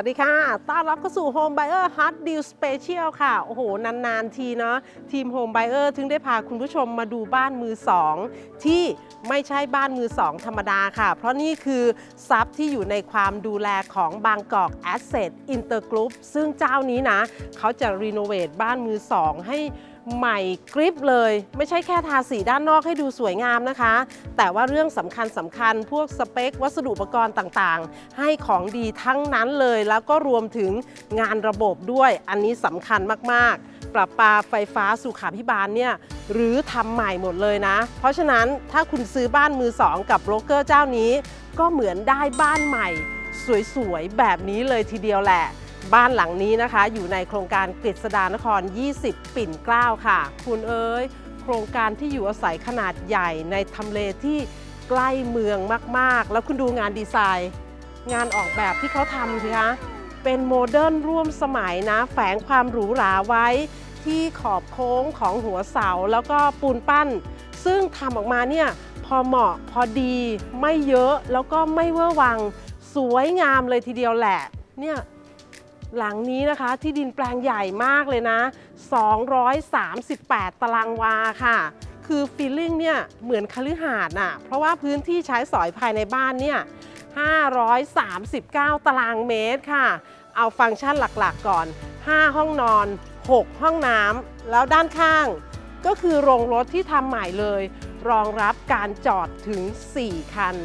วัสดีค่ะ ต้อนรับเข้าสู่ Home Buyer Hot Deal Special ค่ะ โอ้โห นาน ๆ ทีเนาะ ทีม Home Buyer ถึงได้พาคุณผู้ชมมาดูบ้านมือสองที่ไม่ใช่บ้านมือสองธรรมดาค่ะ เพราะนี่คือทรัพย์ที่อยู่ในความดูแลของบางกอก Asset Intergroup ซึ่งเจ้านี้นะ เขาจะรีโนเวทบ้านมือสองให้ใหม่กริบเลย ไม่ใช่แค่ทาสีด้านนอกให้ดูสวยงามนะคะ แต่ว่าเรื่องสำคัญสำคัญพวกสเปค วัสดุอุปกรณ์ต่างๆ ให้ของดีทั้งนั้นเลย แล้วก็รวมถึงงานระบบด้วย อันนี้สำคัญมากๆ ประปาไฟฟ้าสุขาพิบาลเนี่ยหรือทำใหม่หมดเลยนะ เพราะฉะนั้นถ้าคุณซื้อบ้านมือสองกับโบรกเกอร์เจ้านี้ ก็เหมือนได้บ้านใหม่ สวยๆแบบนี้เลยทีเดียวแหละ บ้านหลังนี้นะคะ อยู่ในโครงการกฤษดานคร 20 ปิ่นเกล้าค่ะ คุณเอ๋ยโครงการที่อยู่อาศัยขนาดใหญ่ในทำเลที่ใกล้เมืองมากๆ แล้วคุณดูงานดีไซน์ งานออกแบบที่เขาทำสิคะเป็นโมเดิร์นร่วมสมัยนะ แฝงความหรูหราไว้ที่ขอบโค้งของหัวเสาแล้วก็ปูนปั้น ซึ่งทำออกมาเนี่ยพอเหมาะพอดีไม่เยอะแล้วก็ไม่เวอร์วัง สวยงามเลยทีเดียวแหละเนี่ย หลังนี้นะคะที่ดินแปลงใหญ่มากเลยนะ 238 ตารางวาค่ะ คือฟีลลิ่งเนี่ยเหมือนคฤหาสน์น่ะ เพราะว่าพื้นที่ใช้สอยภายในบ้านเนี่ย539 ตารางเมตรค่ะ เอาฟังก์ชันหลักๆก่อน 5 ห้องนอน 6 ห้องน้ำแล้วด้านข้าง ก็คือโรงรถที่ทำใหม่เลย รองรับการจอดถึง 4 คัน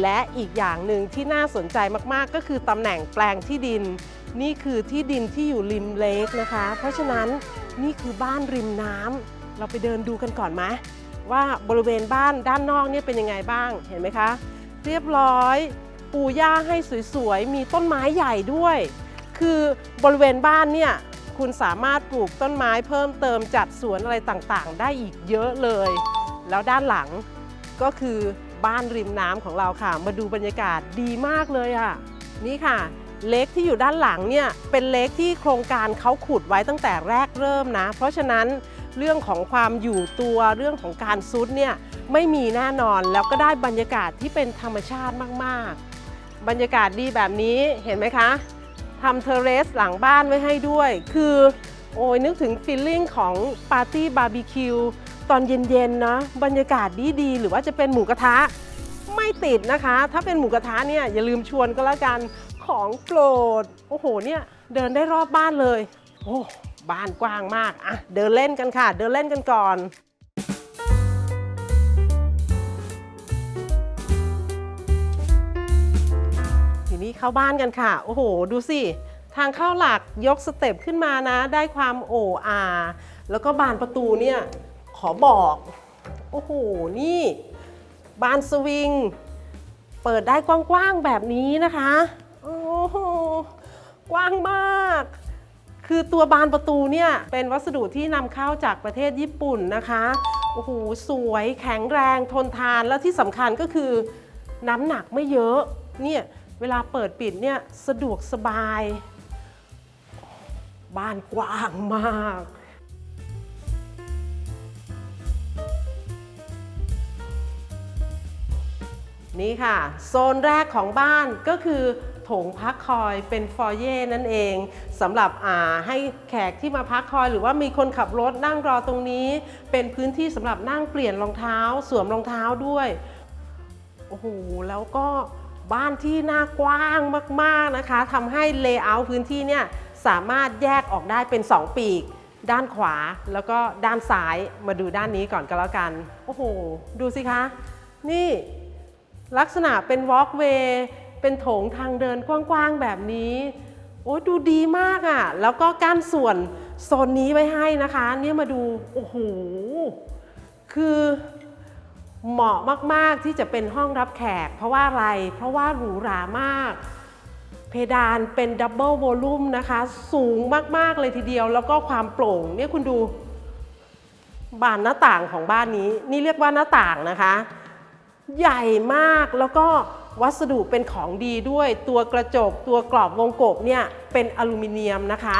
และอีกอย่างหนึ่งที่น่าสนใจมากๆ ก็คือตำแหน่งแปลงที่ดิน นี่คือที่ดินที่อยู่ริมเลคนะคะ เพราะฉะนั้นนี่คือบ้านริมน้ำเราไปเดินดูกันก่อนไหมว่าบริเวณบ้านด้านนอกเนี่ยเป็นยังไงบ้างเห็นไหมคะ เรียบร้อยปูหญ้าให้สวยๆ มีต้นไม้ใหญ่ด้วย คือบริเวณบ้านเนี่ยคุณสามารถปลูกต้นไม้เพิ่มเติมจัดสวนอะไรต่างๆ ได้อีกเยอะเลย แล้วด้านหลังก็คือบ้านริมน้ำของเราค่ะ มาดูบรรยากาศดีมากเลยอะ นี่ค่ะ เล็กที่อยู่ด้านหลังเนี่ยเป็นเล็กที่โครงการเขาขุดไว้ตั้งแต่แรกเริ่มนะ เพราะฉะนั้นเรื่องของความอยู่ตัวเรื่องของการซุดเนี่ยไม่มีแน่นอนแล้วก็ได้บรรยากาศที่เป็นธรรมชาติมาก ๆ บรรยากาศดีแบบนี้เห็นไหมคะทำเทเรสหลังบ้านไว้ให้ด้วย คือโอ้ยนึกถึงฟีลลิ่งของปาร์ตี้บาร์บีคิวตอนเย็นๆนะบรรยากาศดีๆหรือว่าจะเป็นหมูกระทะไม่ติดนะคะ ถ้าเป็นหมูกระทะเนี่ยอย่าลืมชวนก็แล้วกัน ของโปรด โอ้โหเนี่ยเดินได้รอบบ้านเลย โอ้บ้านกว้างมากอะเดินเล่นกันค่ะ เดินเล่นกันก่อนทีนี้เข้าบ้านกันค่ะ โอ้โห ดูสิ ทางเข้าหลักยกสเต็ปขึ้นมานะ ได้ความโอ้อาแล้วก็บานประตูเนี่ย ขอบอก โอ้โห นี่ บานสวิง เปิดได้กว้างๆแบบนี้นะคะ โอ้โหกว้างมาก คือตัวบานประตูเนี่ยเป็นวัสดุที่นำเข้าจากประเทศญี่ปุ่นนะคะโอ้โหสวยแข็งแรงทนทานแล้วที่สำคัญก็คือน้ำหนักไม่เยอะเนี่ยเวลาเปิดปิดเนี่ยสะดวกสบาย บ้านกว้างมากนี่ค่ะ โซนแรกของบ้านก็คือ โถงพักคอยเป็นฟอยเย่นั่นเองสำหรับอ่าให้แขกที่มาพักคอย หรือว่ามีคนขับรถนั่งรอตรงนี้ เป็นพื้นที่สำหรับนั่งเปลี่ยนรองเท้า สวมรองเท้าด้วยโอ้โหแล้วก็บ้านที่น่ากว้างมากๆนะคะทำให้เลเยอร์พื้นที่เนี่ยสามารถแยกออกได้เป็น 2 ปีก ด้านขวาแล้วก็ด้านซ้ายมาดูด้านนี้ก่อนก็แล้วกัน โอ้โห ดูสิคะ นี่ลักษณะเป็นวอล์กเวย์ เป็นโถงทางเดินกว้างๆแบบนี้โอ้ดูดีมากอะ่ะ แล้วก็กั้นส่วนโซนนี้ไว้ให้นะคะ เนี่ยมาดูโอ้โหคือเหมาะมากๆที่จะเป็นห้องรับแขก เพราะว่าอะไร เพราะว่าหรูหรามาก เพดานเป็นดับเบิลโวลูมนะคะ สูงมากๆเลยทีเดียว แล้วก็ความโปร่ง เนี่ยคุณดู บานหน้าต่างของบ้านนี้ นี่เรียกว่าหน้าต่างนะคะ ใหญ่มากแล้วก็ วัสดุเป็นของดีด้วย ตัวกระจก ตัวกรอบวงกบเนี่ยเป็นอลูมิเนียมนะคะ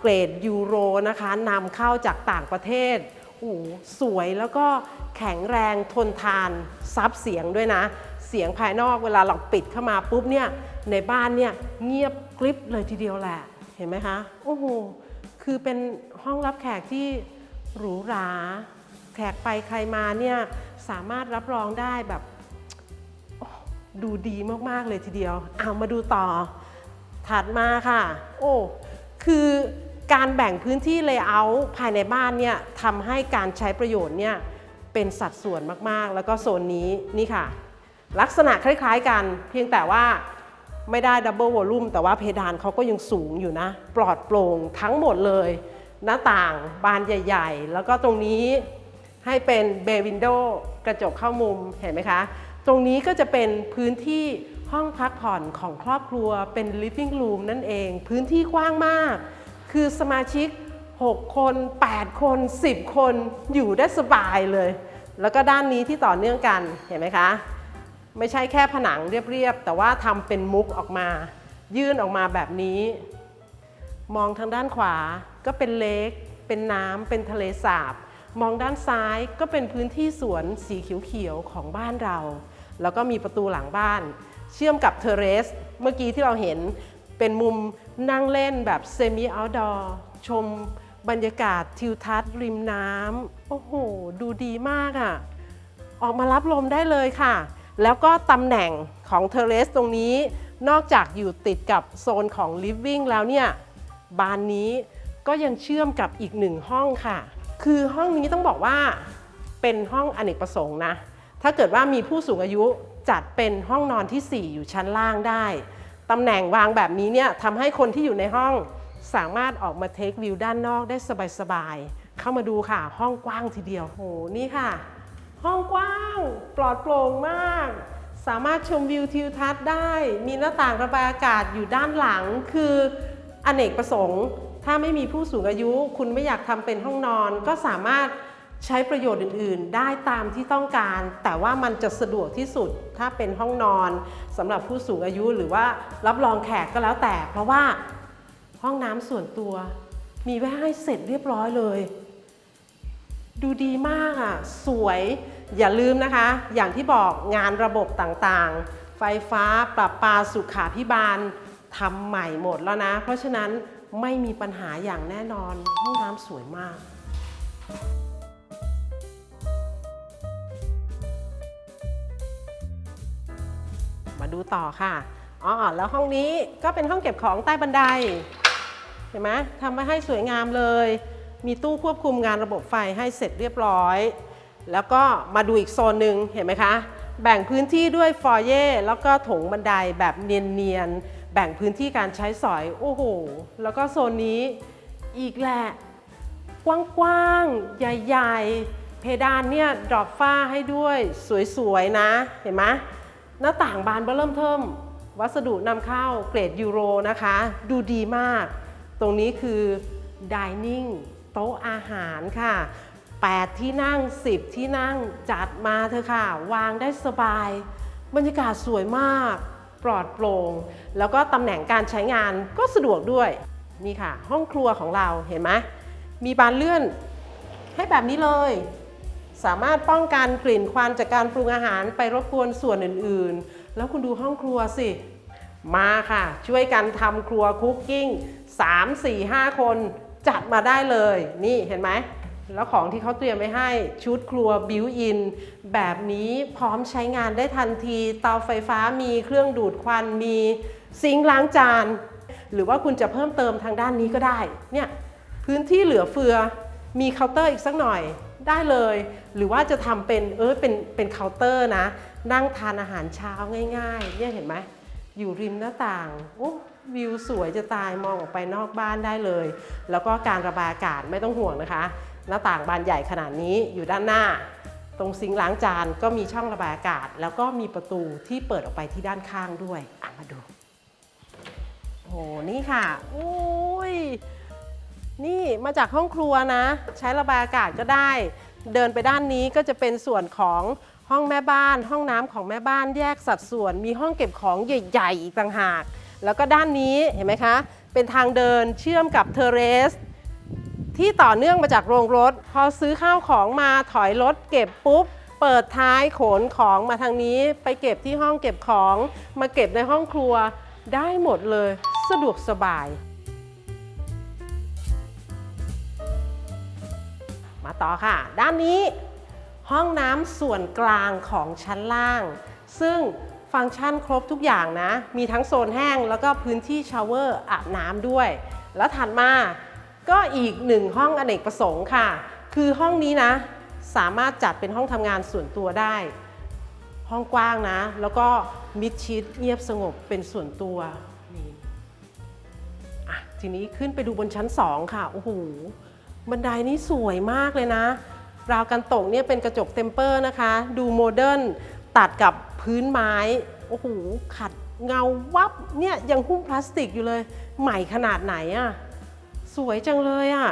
เกรดยูโรนะคะนำเข้าจากต่างประเทศโอ้สวยแล้วก็แข็งแรงทนทานซับเสียงด้วยนะ เสียงภายนอกเวลาเราปิดเข้ามาปุ๊บเนี่ยในบ้านเนี่ยเงียบกริบเลยทีเดียวแหละ เห็นไหมคะ โอ้โห คือเป็นห้องรับแขกที่หรูหรา แขกไปใครมาเนี่ยสามารถรับรองได้แบบ ดูดีมาก ๆ เลยทีเดียว เอามาดูต่อ ถัดมาค่ะ โอ้ คือการแบ่งพื้นที่เลเยอร์ภายในบ้านเนี่ยทำให้การใช้ประโยชน์เนี่ยเป็นสัดส่วนมาก ๆ แล้วก็โซนนี้นี่ค่ะ ลักษณะคล้าย ๆ กัน เพียงแต่ว่าไม่ได้ดับเบิลวอลลุ่มแต่ว่าเพดานเขาก็ยังสูงอยู่นะ ปลอดโปร่งทั้งหมดเลย หน้าต่างบานใหญ่ ๆ แล้วก็ตรงนี้ให้เป็นเบวินโดกระจกเข้ามุมเห็นไหมคะ ตรงนี้ก็จะเป็นพื้นที่ห้องพักผ่อนของครอบครัวเป็น living room นั่นเอง พื้นที่กว้างมาก คือสมาชิก 6 คน 8 คน 10 คนอยู่ได้สบายเลย แล้วก็ด้านนี้ที่ต่อเนื่องกันเห็นไหมคะ ไม่ใช่แค่ผนังเรียบๆ แต่ว่าทำเป็นมุกออกมา ยื่นออกมาแบบนี้ มองทางด้านขวาก็เป็นเลกเป็นน้ำเป็นทะเลสาบ มองด้านซ้ายก็เป็นพื้นที่สวนสีเขียวๆของบ้านเรา แล้วก็มีประตูหลังบ้าน เชื่อมกับเทเรส เมื่อกี้ที่เราเห็นเป็นมุมนั่งเล่นแบบเซมิ o อ t ดอร์ชมบรรยากาศทิวทัศน์ริมน้ำโอ้โห ดูดีมากอะ่ะ ออกมารับลมได้เลยค่ะ แล้วก็ตำแหน่งของเทเรสตรงนี้ นอกจากอยู่ติดกับโซนของ Living แล้วเนี่ย บานนี้ก็ยังเชื่อมกับอีกหนึ่งห้องค่ะ คือห้องนี้ต้องบอกว่าเป็นห้องอเนกประสงค์นะ ถ้าเกิดว่ามีผู้สูงอายุจัดเป็นห้องนอนที่ 4 อยู่ชั้นล่างได้ตำแหน่งวางแบบนี้เนี่ยทำให้คนที่อยู่ในห้องสามารถออกมาเทควิวด้านนอกได้สบายๆ เข้ามาดูค่ะ ห้องกว้างทีเดียวโหนี่ค่ะ ห้องกว้างปลอดโปร่งมาก สามารถชมวิวทิวทัศน์ได้ มีหน้าต่างระบายอากาศอยู่ด้านหลัง คืออเนกประสงค์ ถ้าไม่มีผู้สูงอายุ คุณไม่อยากทำเป็นห้องนอนก็สามารถ ใช้ประโยชน์อื่น ๆ ได้ตามที่ต้องการ แต่ว่ามันจะสะดวกที่สุดถ้าเป็นห้องนอนสำหรับผู้สูงอายุหรือว่ารับรองแขกก็แล้วแต่ เพราะว่าห้องน้ำส่วนตัว มีไว้ให้เสร็จเรียบร้อยเลย ดูดีมากอะ สวยอย่าลืมนะคะ อย่างที่บอกงานระบบต่างๆ ไฟฟ้าปรับปาสุขาพิบาลทำใหม่หมดแล้วนะ เพราะฉะนั้นไม่มีปัญหาอย่างแน่นอนห้องน้ำสวยมาก ดูต่อค่ะอ๋อแล้วห้องนี้ก็เป็นห้องเก็บของใต้บันไดเห็นไหมทำมาให้สวยงามเลย มีตู้ควบคุมงานระบบไฟให้เสร็จเรียบร้อย แล้วก็มาดูอีกโซนหนึ่งเห็นไหมคะ แบ่งพื้นที่ด้วยฟอยเย่แล้วก็ถงบันไดแบบเนียนๆ แบ่งพื้นที่การใช้สอยโอ้โห แล้วก็โซนนี้อีกแหละ กว้างๆ ใหญ่ๆ เพดานเนี่ยดรอปฝ้าให้ด้วยสวยๆ นะ เห็นไหม หน้าต่างบานเบอร์เริ่มเทิมวัสดุนำเข้าเกรดยูโรนะคะ ดูดีมาก ตรงนี้คือ dining โต๊ะอาหารค่ะ 8 ที่นั่ง 10 ที่นั่งจัดมาเถอค่ะ วางได้สบาย บรรยากาศสวยมาก ปลอดโปร่ง แล้วก็ตำแหน่งการใช้งานก็สะดวกด้วย นี่ค่ะ ห้องครัวของเราเห็นไหมมีบานเลื่อนให้แบบนี้เลย สามารถป้องกันกลิ่นควันจากการปรุงอาหารไปรบกวนส่วนอื่นๆ แล้วคุณดูห้องครัวสิ มาค่ะ ช่วยกันทำครัวคุกกิ้ง 3 4 5 คนจัดมาได้เลย นี่เห็นไหม แล้วของที่เขาเตรียมไว้ให้ชุดครัวบิวอิน แบบนี้พร้อมใช้งานได้ทันที เตาไฟฟ้ามีเครื่องดูดควันมีซิงค์ล้างจาน หรือว่าคุณจะเพิ่มเติมทางด้านนี้ก็ได้ เนี่ยพื้นที่เหลือเฟือมีเคาน์เตอร์อีกสักหน่อย ได้เลย หรือว่าจะทำเป็นเออเป็นเป็นเคาน์เตอร์นะ นั่งทานอาหารเช้าง่ายๆเนี่ยเห็นไหมอยู่ริมหน้าต่างโอ้วิวสวยจะตายมองออกไปนอกบ้านได้เลย แล้วก็การระบายอากาศไม่ต้องห่วงนะคะ หน้าต่างบานใหญ่ขนาดนี้อยู่ด้านหน้า ตรงซิงล้างจานก็มีช่องระบายอากาศ แล้วก็มีประตูที่เปิดออกไปที่ด้านข้างด้วยอะมาดูโอ้โหนี่ค่ะโอ้ย นี่มาจากห้องครัวนะ ใช้ระบายอากาศก็ได้ เดินไปด้านนี้ก็จะเป็นส่วนของห้องแม่บ้าน ห้องน้ำของแม่บ้านแยกสัดส่วน มีห้องเก็บของใหญ่ๆอีกต่างหาก แล้วก็ด้านนี้เห็นไหมคะ เป็นทางเดินเชื่อมกับเทเรส ที่ต่อเนื่องมาจากโรงรถ พอซื้อข้าวของมาถอยรถเก็บปุ๊บเปิดท้ายขนของมาทางนี้ ไปเก็บที่ห้องเก็บของ มาเก็บในห้องครัวได้หมดเลย สะดวกสบาย มาต่อค่ะ ด้านนี้ห้องน้ำส่วนกลางของชั้นล่าง ซึ่งฟังก์ชันครบทุกอย่างนะ มีทั้งโซนแห้งแล้วก็พื้นที่ชาวเวอร์อาบน้ำด้วย แล้วถัดมาก็อีกหนึ่งห้องอเนกประสงค์ค่ะ คือห้องนี้นะ สามารถจัดเป็นห้องทำงานส่วนตัวได้ ห้องกว้างนะ แล้วก็มิดชิดเงียบสงบเป็นส่วนตัวนี่อะทีนี้ขึ้นไปดูบนชั้น2ค่ะ โอ้โห บันไดนี้สวยมากเลยนะ ราวกันตกเนี่ยเป็นกระจกเทมเปอร์นะคะ ดูโมเดิร์นตัดกับพื้นไม้ โอ้โห ขัดเงาวับเนี่ยยังหุ้มพลาสติกอยู่เลย ใหม่ขนาดไหนอะ่ะ สวยจังเลยอะ่ะ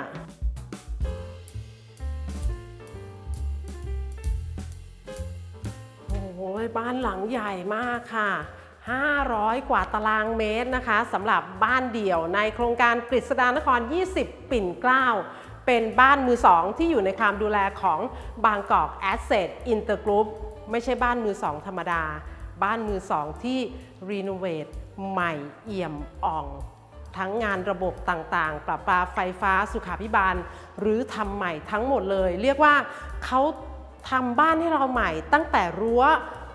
โอ้โหบ้านหลังใหญ่มากค่ะ 500 กว่าตารางเมตรนะคะสำหรับบ้านเดี่ยวในโครงการกฤษดานคร 20 ปิ่นเกล้า เป็นบ้านมือสองที่อยู่ในความดูแลของบางกอก Asset Intergroup ไม่ใช่บ้านมือสองธรรมดา บ้านมือสองที่รีโนเวทใหม่เอี่ยมอ่อง ทั้งงานระบบต่างๆ ปรับปาไฟฟ้าสุขาพิบาล หรือทำใหม่ทั้งหมดเลย เรียกว่าเขาทำบ้านให้เราใหม่ตั้งแต่รั้ว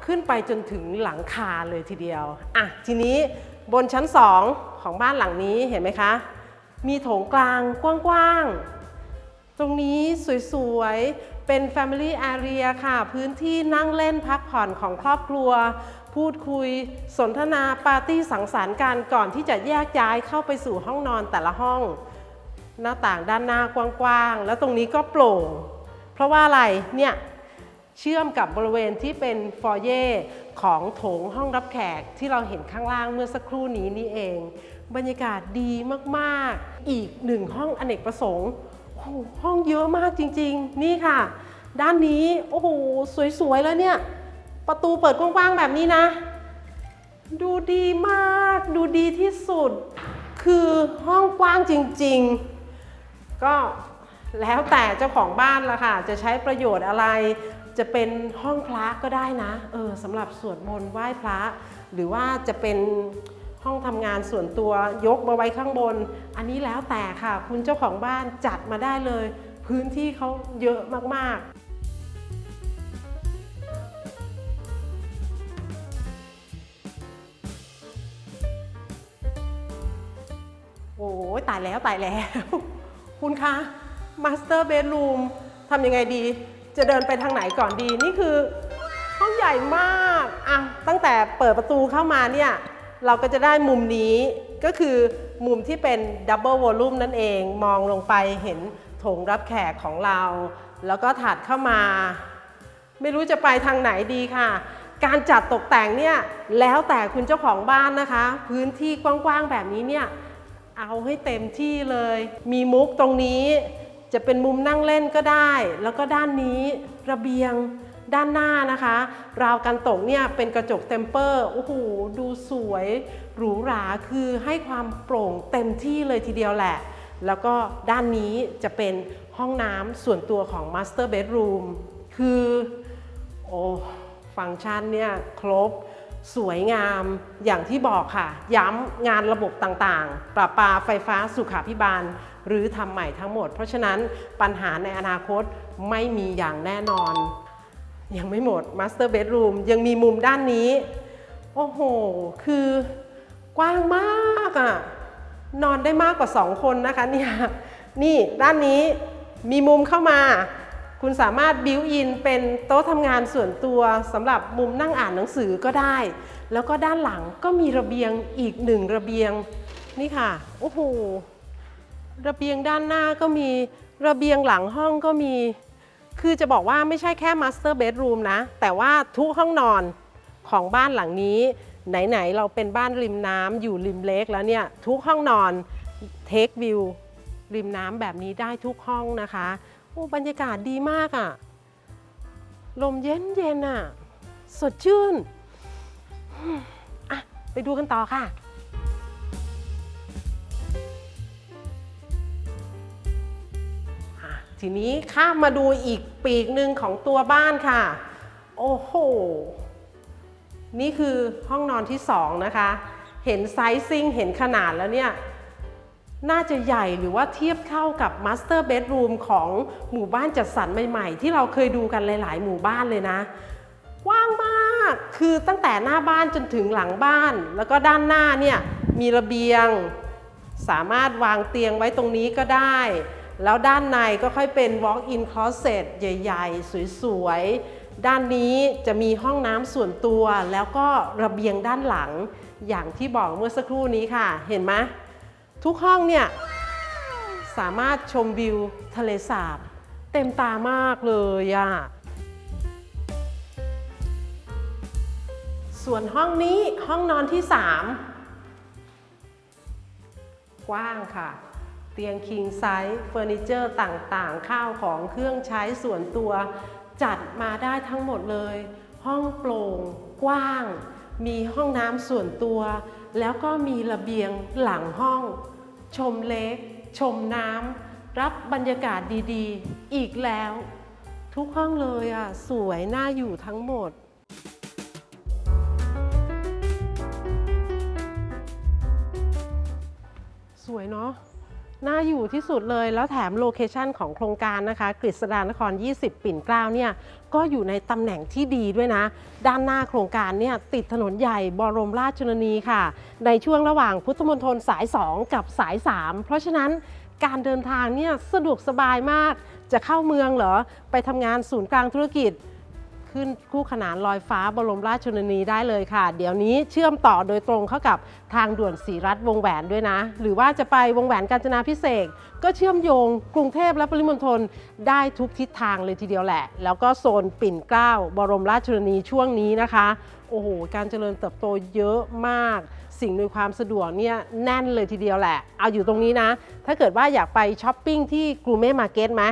ขึ้นไปจนถึงหลังคาเลยทีเดียว อะ ทีนี้บนชั้น2ของบ้านหลังนี้เห็นไหมคะ มีโถงกลางกว้างๆ ตรงนี้สวยๆ เป็น Family Area ค่ะ พื้นที่นั่งเล่นพักผ่อนของครอบครัว พูดคุย สนทนาปาร์ตี้สังสรรค์กันก่อนที่จะแยกย้ายเข้าไปสู่ห้องนอนแต่ละห้อง หน้าต่างด้านหน้ากว้างๆ แล้วตรงนี้ก็โปร่ง เพราะว่าอะไรเนี่ยเชื่อมกับบริเวณที่เป็นฟอร์เย่ของโถงห้องรับแขกที่เราเห็นข้างล่างเมื่อสักครู่นี้นี่เอง บรรยากาศดีมากๆ อีกหนึ่งห้องอเนกประสงค์ โหห้องเยอะมากจริงๆ นี่ค่ะ ด้านนี้ โอ้โห สวยๆ แล้วเนี่ย ประตูเปิดกว้างๆ แบบนี้นะ ดูดีมาก ดูดีที่สุด คือห้องกว้างจริงๆ ก็แล้วแต่เจ้าของบ้านละค่ะ จะใช้ประโยชน์อะไร จะเป็นห้องพระก็ได้นะ เออสำหรับสวดมนต์ไหว้พระ หรือว่าจะเป็น ห้องทำงานส่วนตัวยกมาไว้ข้างบน อันนี้แล้วแต่ค่ะ คุณเจ้าของบ้านจัดมาได้เลย พื้นที่เขาเยอะมากๆโอ้ยตายแล้วตายแล้ว คุณคะมาสเตอร์เบดรูมทำยังไงดี จะเดินไปทางไหนก่อนดีนี่คือห้องใหญ่มากอะตั้งแต่เปิดประตูเข้ามาเนี่ย เราก็จะได้มุมนี้ก็คือมุมที่เป็นดับเบิลวอลลุ่มนั่นเอง มองลงไปเห็นโถงรับแขกของเรา แล้วก็ถัดเข้ามา ไม่รู้จะไปทางไหนดีค่ะ การจัดตกแต่งเนี่ยแล้วแต่คุณเจ้าของบ้านนะคะ พื้นที่กว้างๆแบบนี้เนี่ยเอาให้เต็มที่เลย มีมุกตรงนี้จะเป็นมุมนั่งเล่นก็ได้ แล้วก็ด้านนี้ระเบียง ด้านหน้านะคะ ราวกันตกเนี่ยเป็นกระจกเทมเปอร์โอ้โหดูสวยหรูหราคือให้ความโปร่งเต็มที่เลยทีเดียวแหละ แล้วก็ด้านนี้จะเป็นห้องน้ำส่วนตัวของ Master Bedroom คือโอ้ฟังก์ชันเนี่ยครบสวยงามอย่างที่บอกค่ะ ย้ำงานระบบต่างๆ ประปาไฟฟ้าสุขาพิบาล หรือทำใหม่ทั้งหมด เพราะฉะนั้นปัญหาในอนาคตไม่มีอย่างแน่นอน ยังไม่หมด Master Bedroom ยังมีมุมด้านนี้ โอ้โห คือกว้างมากอะ่ะ นอนได้มากกว่า 2 คนนะคะเนี่ยนี่ด้านนี้มีมุมเข้ามา คุณสามารถบิวอินเป็นโต๊ะทำงานส่วนตัวสำหรับมุมนั่งอ่านหนังสือก็ได้ แล้วก็ด้านหลังก็มีระเบียงอีกหนึ่งระเบียง นี่ค่ะ โอ้โห ระเบียงด้านหน้าก็มี ระเบียงหลังห้องก็มี คือจะบอกว่าไม่ใช่แค่ Master Bedroom นะ แต่ว่าทุกห้องนอนของบ้านหลังนี้ ไหน ๆ เราเป็นบ้านริมน้ำอยู่ริมเลกแล้วเนี่ย ทุกห้องนอนเทควิวริมน้ำแบบนี้ได้ทุกห้องนะคะโอ้บรรยากาศดีมากอะ่ะ ลมเย็นเย็นๆอะ สดชื่นอืมอะ ไปดูกันต่อค่ะ ทีนี้ข้ามมาดูอีกปีกหนึ่งของตัวบ้านค่ะ โอ้โห นี่คือห้องนอนที่สองนะคะ เห็นไซซิ่งเห็นขนาดแล้วเนี่ย น่าจะใหญ่หรือว่าเทียบเท่ากับมาสเตอร์เบดรูมของหมู่บ้านจัดสรรใหม่ๆ ที่เราเคยดูกันหลาย ๆ หมู่บ้านเลยนะกว้างมาก คือตั้งแต่หน้าบ้านจนถึงหลังบ้าน แล้วก็ด้านหน้าเนี่ยมีระเบียง สามารถวางเตียงไว้ตรงนี้ก็ได้ แล้วด้านในก็ค่อยเป็น walk-in closet ใหญ่ ๆ สวยๆ ด้านนี้จะมีห้องน้ำส่วนตัวแล้วก็ระเบียงด้านหลัง อย่างที่บอกเมื่อสักครู่นี้ค่ะ เห็นไหมทุกห้องเนี่ย สามารถชมวิวทะเลสาบ เต็มตามากเลยอะส่วนห้องนี้ห้องนอนที่ 3 กว้างค่ะ ตียงคิงไซส์เฟอร์นิเจอร์ต่างๆ ข้าวของเครื่องใช้ส่วนตัว จัดมาได้ทั้งหมดเลย ห้องโปร่งกว้าง มีห้องน้ำส่วนตัว แล้วก็มีระเบียงหลังห้อง ชมเล็ก ชมน้ำรับบรรยากาศดีๆ อีกแล้ว ทุกห้องเลยอะสวยน่าอยู่ทั้งหมดสวยเนาะ น่าอยู่ที่สุดเลยแล้วแถมโลเคชันของโครงการนะคะกฤษดานคร 20 ปิ่นเกล้าเนี่ยก็อยู่ในตำแหน่งที่ดีด้วยนะ ด้านหน้าโครงการเนี่ยติดถนนใหญ่บรมราชชนนีค่ะ ในช่วงระหว่างพุทธมณฑลสาย 2 กับสาย 3 เพราะฉะนั้นการเดินทางเนี่ยสะดวกสบายมากจะเข้าเมืองเหรอ ไปทำงานศูนย์กลางธุรกิจ ขึ้นคู่ขนานลอยฟ้าบรมราชชนนีได้เลยค่ะ เดี๋ยวนี้เชื่อมต่อโดยตรงเข้ากับทางด่วนสีรัฐวงแหวนด้วยนะ หรือว่าจะไปวงแหวนกาญจนาพิเศษก็เชื่อมโยงกรุงเทพและปริมณฑลได้ทุกทิศทางเลยทีเดียวแหละ แล้วก็โซนปิ่นเกล้าบรมราชชนนีช่วงนี้นะคะโอ้โห การเจริญเติบโตเยอะมาก สิ่งในวยความสะดวกเนี่ยแน่นเลยทีเดียวแหละ เอาอยู่ตรงนี้นะ ถ้าเกิดว่าอยากไปช้อปปิ้งที่กรูเม่มาร์เก็ตไหม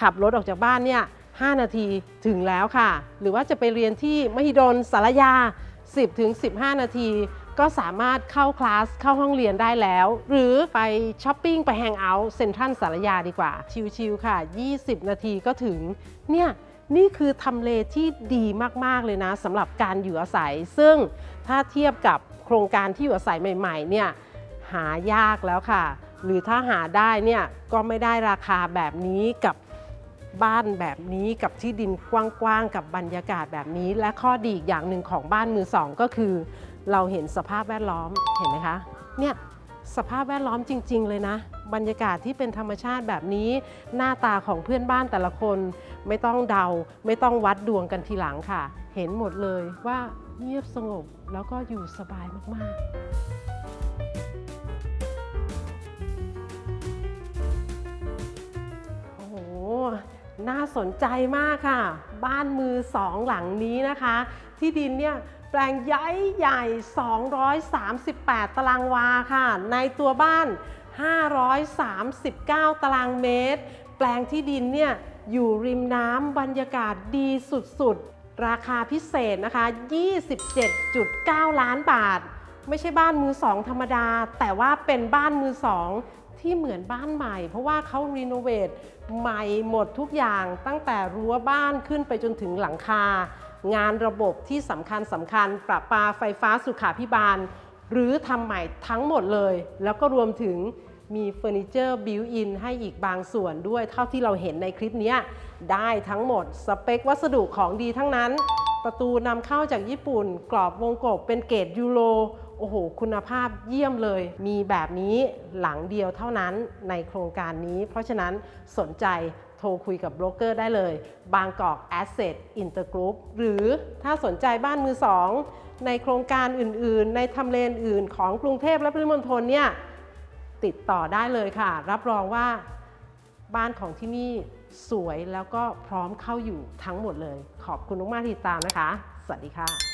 ขับรถออกจากบ้านเนี่ย 5 นาทีถึงแล้วค่ะ หรือว่าจะไปเรียนที่มหิดลสารยา 10ถึง15 นาที ก็สามารถเข้าคลาสเข้าห้องเรียนได้แล้ว หรือไปช้อปปิ้งไปแฮงเอาท์เซ็นทรัลสารยาดีกว่า ชิลๆค่ะ 20 นาทีก็ถึงเนี่ยนี่คือทำเลที่ดีมาก ๆ เลยนะสำหรับการอยู่อาศัย ซึ่งถ้าเทียบกับโครงการที่อยู่อาศัยใหม่ ๆ เนี่ยหายากแล้วค่ะ หรือถ้าหาได้เนี่ยก็ไม่ได้ราคาแบบนี้กับ บ้านแบบนี้กับที่ดินกว้างๆกับบรรยากาศแบบนี้ และข้อดีอีกอย่างหนึ่งของบ้านมือสองก็คือ เราเห็นสภาพแวดล้อมเห็นไหมคะเนี่ยสภาพแวดล้อมจริง ๆ เลยนะ บรรยากาศที่เป็นธรรมชาติแบบนี้ หน้าตาของเพื่อนบ้านแต่ละคน ไม่ต้องเดา ไม่ต้องวัดดวงกันทีหลังค่ะ เห็นหมดเลยว่าเงียบสงบแล้วก็อยู่สบายมากๆโอ้โห น่าสนใจมากค่ะ บ้านมือสองหลังนี้นะคะ ที่ดินเนี่ยแปลงใหญ่ใหญ่ 238 ตารางวาค่ะ ในตัวบ้าน 539 ตารางเมตร แปลงที่ดินเนี่ยอยู่ริมน้ำบรรยากาศดีสุดๆ ราคาพิเศษนะคะ 27.9 ล้านบาท ไม่ใช่บ้านมือสองธรรมดา แต่ว่าเป็นบ้านมือสอง ที่เหมือนบ้านใหม่ เพราะว่าเขารีโนเวทใหม่หมดทุกอย่างตั้งแต่รั้วบ้านขึ้นไปจนถึงหลังคา งานระบบที่สำคัญสำคัญ ประปาไฟฟ้าสุขาพิบาล หรือทำใหม่ทั้งหมดเลย แล้วก็รวมถึงมีเฟอร์นิเจอร์บิวอินให้อีกบางส่วนด้วย เท่าที่เราเห็นในคลิปนี้ได้ทั้งหมดสเปควัสดุของดีทั้งนั้น ประตูนำเข้าจากญี่ปุ่น กรอบวงกบเป็นเกรดยูโร โอ้โห คุณภาพเยี่ยมเลย มีแบบนี้หลังเดียวเท่านั้นในโครงการนี้ เพราะฉะนั้นสนใจโทรคุยกับโบรกเกอร์ได้เลย บางกอก Asset Intergroup หรือถ้าสนใจบ้านมือสอง ในโครงการอื่นๆ ในทำเลอื่นของกรุงเทพและปริมณฑลเนี่ยติดต่อได้เลยค่ะ รับรองว่าบ้านของที่นี่สวยแล้วก็พร้อมเข้าอยู่ทั้งหมดเลย ขอบคุณมากๆที่ติดตามนะคะ สวัสดีค่ะ